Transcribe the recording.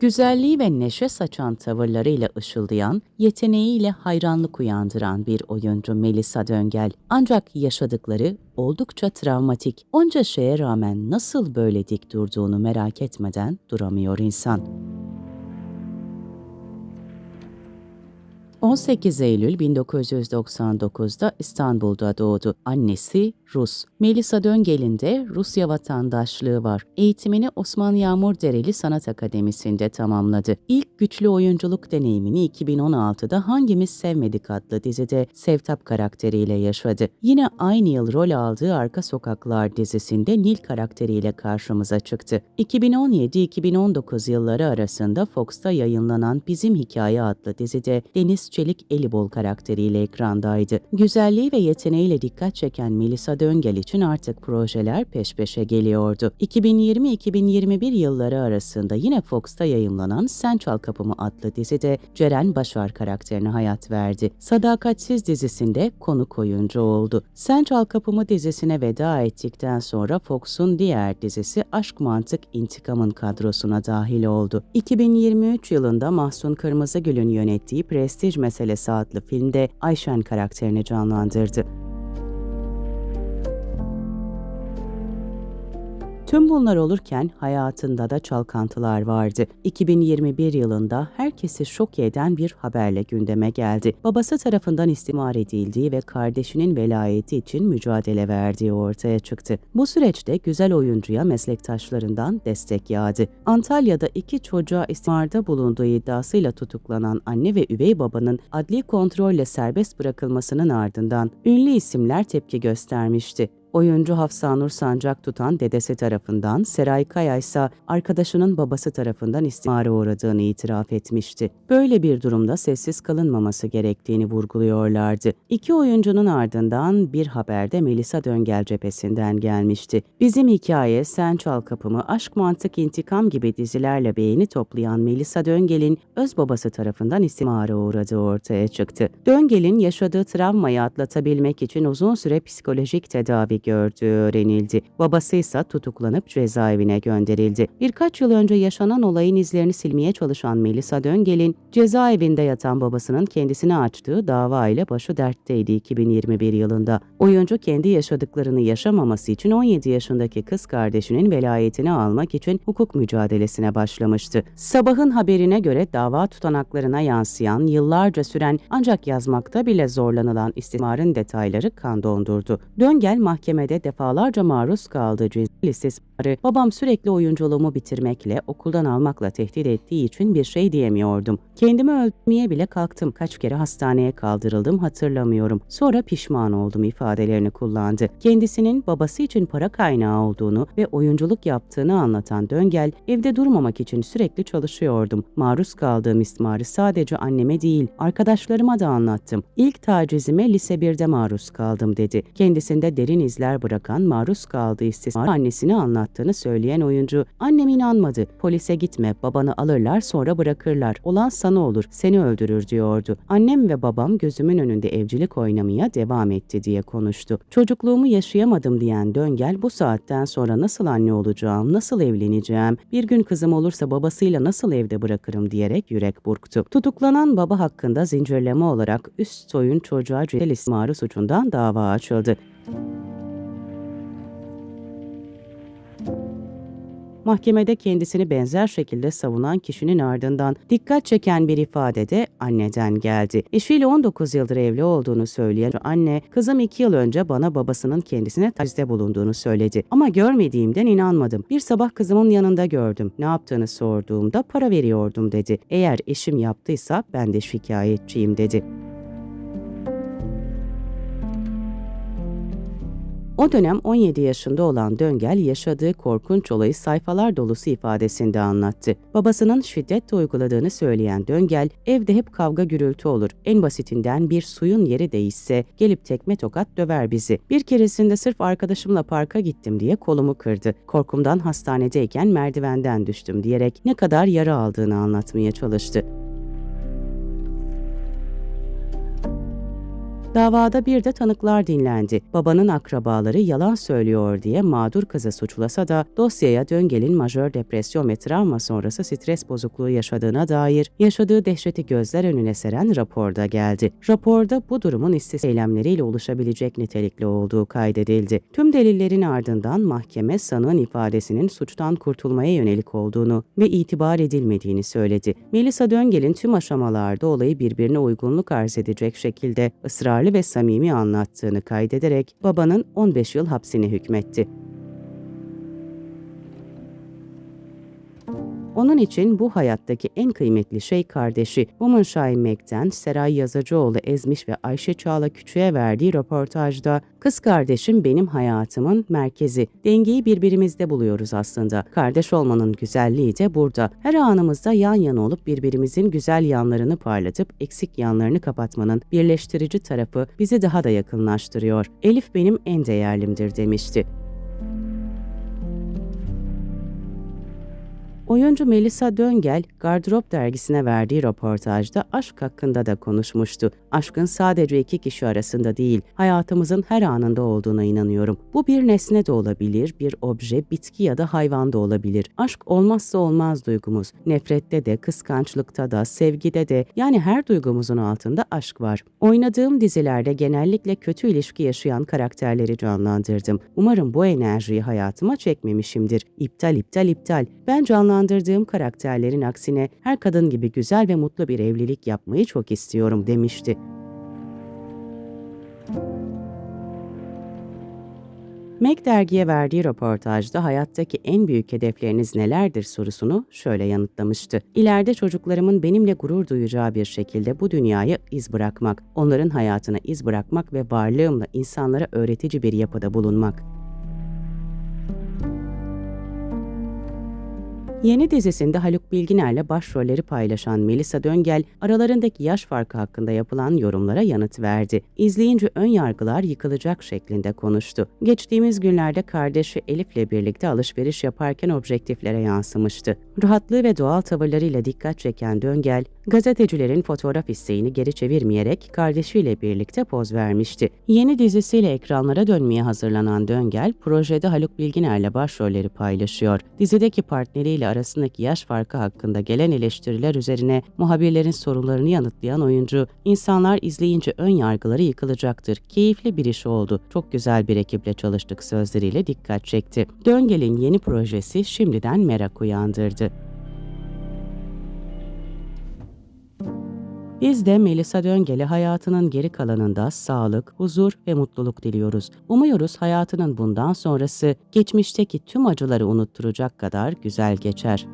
Güzelliği ve neşe saçan tavırlarıyla ışıldayan, yeteneğiyle hayranlık uyandıran bir oyuncu Melisa Döngel. Ancak yaşadıkları oldukça travmatik. Onca şeye rağmen nasıl böyle dik durduğunu merak etmeden duramıyor insan. 18 Eylül 1999'da İstanbul'da doğdu. Annesi Rus. Melisa Döngel'in de Rusya vatandaşlığı var. Eğitimini Osman Yağmur Dereli Sanat Akademisi'nde tamamladı. İlk güçlü oyunculuk deneyimini 2016'da Hangimiz Sevmedik adlı dizide Sevtap karakteriyle yaşadı. Yine aynı yıl rol aldığı Arka Sokaklar dizisinde Nil karakteriyle karşımıza çıktı. 2017-2019 yılları arasında Fox'ta yayınlanan Bizim Hikaye adlı dizide Deniz Çelik Elibol karakteriyle ekrandaydı. Güzelliği ve yeteneğiyle dikkat çeken Melisa Döngel için artık projeler peş peşe geliyordu. 2020-2021 yılları arasında yine Fox'ta yayımlanan Sen Çal Kapımı adlı dizide Ceren Başar karakterine hayat verdi. Sadakatsiz dizisinde konuk oyuncu oldu. Sen Çal Kapımı dizisine veda ettikten sonra Fox'un diğer dizisi Aşk Mantık İntikamın kadrosuna dahil oldu. 2023 yılında Mahsun Kırmızıgül'ün yönettiği Prestij Meselesi adlı filmde Ayşen karakterini canlandırdı. Tüm bunlar olurken hayatında da çalkantılar vardı. 2021 yılında herkesi şok eden bir haberle gündeme geldi. Babası tarafından istimar edildiği ve kardeşinin velayeti için mücadele verdiği ortaya çıktı. Bu süreçte güzel oyuncuya meslektaşlarından destek yağdı. Antalya'da iki çocuğa istimarda bulunduğu iddiasıyla tutuklanan anne ve üvey babanın adli kontrolle serbest bırakılmasının ardından ünlü isimler tepki göstermişti. Oyuncu Hafsanur Sancak tutan dedesi tarafından, Seray Kaya ise arkadaşının babası tarafından istimara uğradığını itiraf etmişti. Böyle bir durumda sessiz kalınmaması gerektiğini vurguluyorlardı. İki oyuncunun ardından bir haber de Melisa Döngel cephesinden gelmişti. Bizim hikaye Sen Çal Kapımı, Aşk Mantık İntikam gibi dizilerle beğeni toplayan Melisa Döngel'in öz babası tarafından istimara uğradığı ortaya çıktı. Döngel'in yaşadığı travmayı atlatabilmek için uzun süre psikolojik tedavi gördüğü öğrenildi. Babası ise tutuklanıp cezaevine gönderildi. Birkaç yıl önce yaşanan olayın izlerini silmeye çalışan Melisa Döngel'in cezaevinde yatan babasının kendisine açtığı dava ile başı dertteydi 2021 yılında. Oyuncu kendi yaşadıklarını yaşamaması için 17 yaşındaki kız kardeşinin velayetini almak için hukuk mücadelesine başlamıştı. Sabahın haberine göre dava tutanaklarına yansıyan, yıllarca süren ancak yazmakta bile zorlanılan istismarın detayları kan dondurdu. Döngel mahkemede defalarca maruz kaldığı cinsel istismarı babam sürekli oyunculuğumu bitirmekle, okuldan almakla tehdit ettiği için bir şey diyemiyordum. Kendimi öldürmeye bile kalktım. Kaç kere hastaneye kaldırıldım hatırlamıyorum. Sonra pişman oldum ifadelerini kullandı. Kendisinin babası için para kaynağı olduğunu ve oyunculuk yaptığını anlatan Döngel, evde durmamak için sürekli çalışıyordum. Maruz kaldığım istismarı sadece anneme değil, arkadaşlarıma da anlattım. İlk tacizime lise 1'de maruz kaldım dedi. Kendisinde derin izler bırakan maruz kaldığı istismar annesine anlattığını söyleyen oyuncu, annem inanmadı. Polise gitme, babanı alırlar sonra bırakırlar. Olan sana olur, seni öldürür diyordu. Annem ve babam gözümün önünde evcilik oynamaya devam etti diye konuştu. Çocukluğumu yaşayamadım diyen Döngel bu saatten sonra nasıl anne olacağım, nasıl evleneceğim, bir gün kızım olursa babasıyla nasıl evde bırakırım diyerek yürek burktu. Tutuklanan baba hakkında zincirleme olarak üst soyun çocuğa cinsel istismarı suçundan dava açıldı. Mahkemede kendisini benzer şekilde savunan kişinin ardından dikkat çeken bir ifadede anneden geldi. Eşiyle 19 yıldır evli olduğunu söyleyen anne, kızım 2 yıl önce bana babasının kendisine tacizde bulunduğunu söyledi. Ama görmediğimden inanmadım. Bir sabah kızımın yanında gördüm. Ne yaptığını sorduğumda para veriyordum dedi. Eğer eşim yaptıysa ben de şikayetçiyim dedi. O dönem 17 yaşında olan Döngel yaşadığı korkunç olayı sayfalar dolusu ifadesinde anlattı. Babasının şiddetle uyguladığını söyleyen Döngel, evde hep kavga gürültü olur. En basitinden bir suyun yeri değişse gelip tekme tokat döver bizi. Bir keresinde sırf arkadaşımla parka gittim diye kolumu kırdı. Korkumdan hastanedeyken merdivenden düştüm diyerek ne kadar yara aldığını anlatmaya çalıştı. Davada bir de tanıklar dinlendi. Babanın akrabaları yalan söylüyor diye mağdur kızı suçlasa da dosyaya Döngel'in majör depresyon ve travma sonrası stres bozukluğu yaşadığına dair yaşadığı dehşeti gözler önüne seren raporda geldi. Raporda bu durumun istis eylemleriyle oluşabilecek nitelikli olduğu kaydedildi. Tüm delillerin ardından mahkeme sanığın ifadesinin suçtan kurtulmaya yönelik olduğunu ve itibar edilmediğini söyledi. Melisa Döngel'in tüm aşamalarda olayı birbirine uygunluk arz edecek şekilde ısrarlı ve samimi anlattığını kaydederek babanın 15 yıl hapsine hükmetti. Onun için bu hayattaki en kıymetli şey kardeşi Woman Shine Mac'ten Seray Yazıcıoğlu Ezmiş ve Ayşe Çağla Küçük'e verdiği röportajda Kız kardeşim benim hayatımın merkezi. Dengeyi birbirimizde buluyoruz aslında. Kardeş olmanın güzelliği de burada. Her anımızda yan yana olup birbirimizin güzel yanlarını parlatıp eksik yanlarını kapatmanın birleştirici tarafı bizi daha da yakınlaştırıyor. Elif benim en değerlimdir demişti. Oyuncu Melisa Döngel, Gardırop dergisine verdiği röportajda aşk hakkında da konuşmuştu. Aşkın sadece iki kişi arasında değil, hayatımızın her anında olduğuna inanıyorum. Bu bir nesne de olabilir, bir obje, bitki ya da hayvan da olabilir. Aşk olmazsa olmaz duygumuz. Nefrette de, kıskançlıkta da, sevgide de yani her duygumuzun altında aşk var. Oynadığım dizilerde genellikle kötü ilişki yaşayan karakterleri canlandırdım. Umarım bu enerjiyi hayatıma çekmemişimdir. İptal iptal iptal. Ben canlandırdığım karakterlerin aksine her kadın gibi güzel ve mutlu bir evlilik yapmayı çok istiyorum demişti. Meg dergiye verdiği röportajda hayattaki en büyük hedefleriniz nelerdir sorusunu şöyle yanıtlamıştı. İleride çocuklarımın benimle gurur duyacağı bir şekilde bu dünyaya iz bırakmak, onların hayatına iz bırakmak ve varlığımla insanlara öğretici bir yapıda bulunmak. Yeni dizisinde Haluk Bilginer'le başrolleri paylaşan Melisa Döngel, aralarındaki yaş farkı hakkında yapılan yorumlara yanıt verdi. İzleyince ön yargılar yıkılacak şeklinde konuştu. Geçtiğimiz günlerde kardeşi Elif'le birlikte alışveriş yaparken objektiflere yansımıştı. Rahatlığı ve doğal tavırlarıyla dikkat çeken Döngel, gazetecilerin fotoğraf isteğini geri çevirmeyerek kardeşiyle birlikte poz vermişti. Yeni dizisiyle ekranlara dönmeye hazırlanan Döngel, projede Haluk Bilginer'le başrolleri paylaşıyor. Dizideki partneriyle arasındaki yaş farkı hakkında gelen eleştiriler üzerine muhabirlerin sorularını yanıtlayan oyuncu, insanlar izleyince ön yargıları yıkılacaktır. Keyifli bir iş oldu. Çok güzel bir ekiple çalıştık sözleriyle dikkat çekti. Döngel'in yeni projesi şimdiden merak uyandırdı. Biz de Melisa Döngel'e hayatının geri kalanında sağlık, huzur ve mutluluk diliyoruz. Umuyoruz hayatının bundan sonrası geçmişteki tüm acıları unutturacak kadar güzel geçer.